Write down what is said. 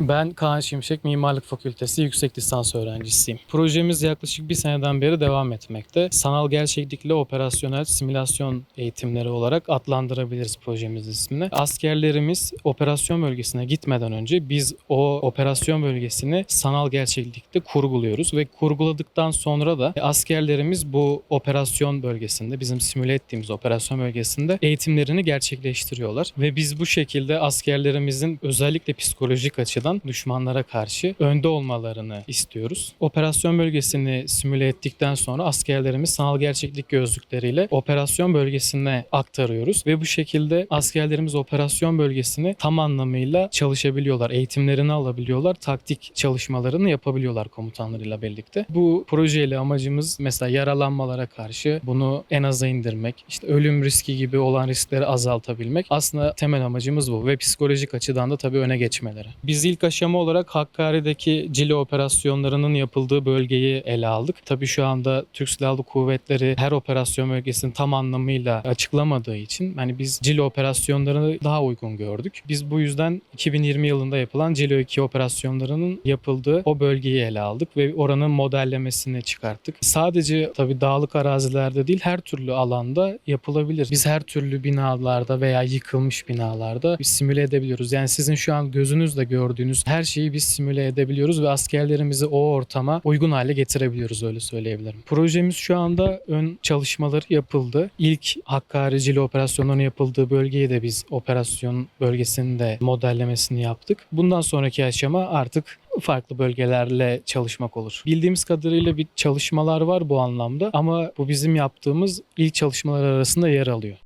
Ben Kaan Şimşek Mimarlık Fakültesi yüksek lisans öğrencisiyim. Projemiz yaklaşık bir seneden beri devam etmekte. Sanal gerçeklikle operasyonel simülasyon eğitimleri olarak adlandırabiliriz projemiz ismini. Askerlerimiz operasyon bölgesine gitmeden önce biz o operasyon bölgesini sanal gerçeklikte kurguluyoruz ve kurguladıktan sonra da askerlerimiz bu operasyon bölgesinde bizim simüle ettiğimiz operasyon bölgesinde eğitimlerini gerçekleştiriyorlar ve biz bu şekilde askerlerimizin özellikle psikolojik açıdan düşmanlara karşı önde olmalarını istiyoruz. Operasyon bölgesini simüle ettikten sonra askerlerimiz sanal gerçeklik gözlükleriyle operasyon bölgesine aktarıyoruz ve bu şekilde askerlerimiz operasyon bölgesini tam anlamıyla çalışabiliyorlar, eğitimlerini alabiliyorlar, taktik çalışmalarını yapabiliyorlar komutanlarıyla birlikte. Bu projeyle amacımız mesela yaralanmalara karşı bunu en aza indirmek, işte ölüm riski gibi olan riskleri azaltabilmek. Aslında temel amacımız bu ve psikolojik açıdan da tabii öne geçmeleri. Biz ilk aşama olarak Hakkari'deki Cile operasyonlarının yapıldığı bölgeyi ele aldık. Tabii şu anda Türk Silahlı Kuvvetleri her operasyon bölgesini tam anlamıyla açıklamadığı için hani biz Cile operasyonlarını daha uygun gördük. Biz bu yüzden 2020 yılında yapılan Cile 2 operasyonlarının yapıldığı o bölgeyi ele aldık ve oranın modellemesini çıkarttık. Sadece tabii dağlık arazilerde değil her türlü alanda yapılabilir. Biz her türlü binalarda veya yıkılmış binalarda simüle edebiliyoruz. Yani sizin şu an gözünüzle gördüğünüz her şeyi biz simüle edebiliyoruz ve askerlerimizi o ortama uygun hale getirebiliyoruz öyle söyleyebilirim. Projemiz şu anda ön çalışmaları yapıldı. İlk Hakkari Cile operasyonlarının yapıldığı bölgeyi de biz operasyon bölgesinde modellemesini yaptık. Bundan sonraki aşama artık farklı bölgelerle çalışmak olur. Bildiğimiz kadarıyla bir çalışmalar var bu anlamda ama bu bizim yaptığımız ilk çalışmalar arasında yer alıyor.